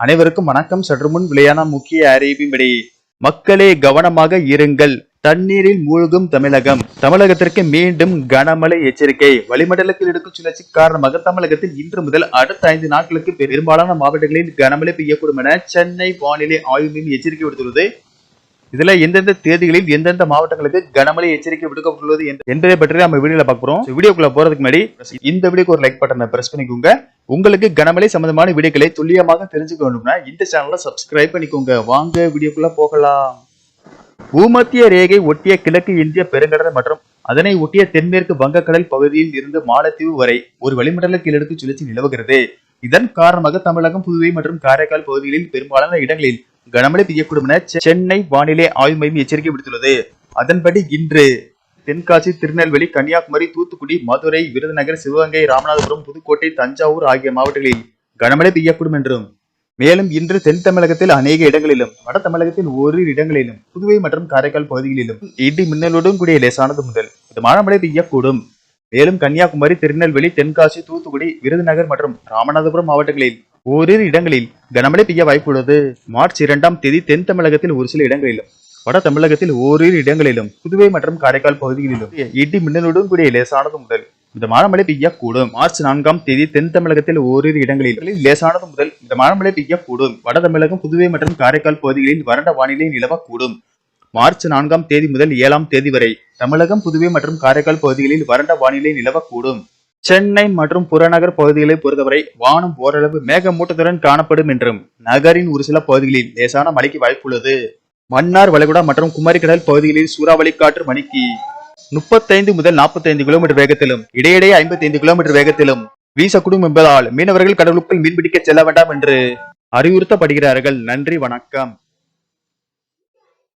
அனைவருக்கும் வணக்கம். சற்று முன் விளையான முக்கிய அறிவிப்படி மக்களே கவனமாக இருங்கள். தண்ணீரில் மூழ்கும் தமிழகம். தமிழகத்திற்கு மீண்டும் கனமழை எச்சரிக்கை. வளிமண்டலத்தில் இருக்கும் சுழற்சி காரணமாக தமிழகத்தில் இன்று முதல் அடுத்த ஐந்து நாட்களுக்கு பெரும்பாலான மாவட்டங்களில் கனமழை பெய்யக்கூடும் என சென்னை வானிலை ஆய்வு மையம் எச்சரிக்கை விடுத்துள்ளது. இதுல எந்தெந்த தேதிகளில் எந்தெந்த மாவட்டங்களுக்கு கனமழை எச்சரிக்கை விடுக்கப்பட்டுள்ளது என்று- என்பதை பற்றி நம்ம வீடியோல பாக்குறோம் வீடியோக்குள்ள போறதுக்கு முன்னாடி இந்த வீடியோக்கு ஒரு லைக் பட்டனை பிரஸ் பண்ணிக்கோங்க. உங்களுக்கு கனமழை சம்பந்தமான வீடியோக்களை துல்லியமாக தெரிஞ்சுக்க வேண்டும்னா இந்த சேனலை சப்ஸ்கிரைப் பண்ணிக்கோங்க. வாங்க வீடியோக்குள்ள போகலாம். பூமத்திய ரேகை ஒட்டிய கிழக்கு இந்திய பெருங்கடல் மற்றும் அதனை ஒட்டிய தென்மேற்கு வங்கக்கடல் பகுதியில் இருந்து மாலத்தீவு வரை ஒரு வளிமண்டல கீழடுக்கு சுழற்சி நிலவுகிறது. இதன் காரணமாக தமிழகம் புதுவை மற்றும் காரைக்கால் பகுதிகளில் பெரும்பாலான இடங்களில் கனமழை பெய்யக்கூடும் என சென்னை வானிலை ஆய்வு மையம் எச்சரிக்கை விடுத்துள்ளது. அதன்படி இன்று தென்காசி திருநெல்வேலி கன்னியாகுமரி தூத்துக்குடி மதுரை விருதுநகர் சிவகங்கை ராமநாதபுரம் புதுக்கோட்டை தஞ்சாவூர் ஆகிய மாவட்டங்களில் கனமழை பெய்யக்கூடும் என்றும் மேலும் இன்று தென் தமிழகத்தில் அநேக இடங்களிலும் வட தமிழகத்தில் ஓரிரு இடங்களிலும் புதுவை மற்றும் காரைக்கால் பகுதிகளிலும் இடி மின்னலுடன் கூடிய லேசானது முதல் மிதமான மழை பெய்யக்கூடும். மேலும் கன்னியாகுமரி திருநெல்வேலி தென்காசி தூத்துக்குடி விருதுநகர் மற்றும் ராமநாதபுரம் மாவட்டங்களில் ஓரிரு இடங்களில் கனமழை பெய்ய வாய்ப்புள்ளது. மார்ச் இரண்டாம் தேதி தென் தமிழகத்தில் ஒரு சில இடங்களிலும் வட தமிழகத்தில் ஓரிரு இடங்களிலும் புதுவை மற்றும் காரைக்கால் பகுதிகளிலும் இடி மின்னலுடன் கூடிய லேசானது முதல் மிதமான மழை பெய்யக்கூடும். மார்ச் நான்காம் தேதி தென் தமிழகத்தில் ஓரிரு இடங்களில் லேசானது முதல் மிதமான மழை பெய்யக்கூடும். வட தமிழகம் புதுவை மற்றும் காரைக்கால் பகுதிகளில் வறண்ட வானிலை நிலவக்கூடும். மார்ச் நான்காம் தேதி முதல் ஏழாம் தேதி வரை தமிழகம் புதுவை மற்றும் காரைக்கால் பகுதிகளில் வறண்ட வானிலை நிலவக்கூடும். சென்னை மற்றும் புறநகர் பகுதிகளை பொறுத்தவரை வானம் ஓரளவு மேகமூட்டத்துடன் காணப்படும் என்றும் நகரின் ஒரு சில பகுதிகளில் லேசான மழைக்கு வாய்ப்புள்ளது. மன்னார் வளைகுடா மற்றும் குமரிக்கடல் பகுதிகளில் சூறாவளி காற்று மணிக்கு முப்பத்தைந்து முதல் நாற்பத்தைந்து கிலோமீட்டர் வேகத்திலும் இடையிடையே ஐம்பத்தைந்து கிலோமீட்டர் வேகத்திலும் வீசக்கூடும் என்பதால் மீனவர்கள் கடலுக்குள் மீன்பிடிக்க செல்ல வேண்டாம் என்று அறிவுறுத்தப்படுகிறார்கள். நன்றி வணக்கம்.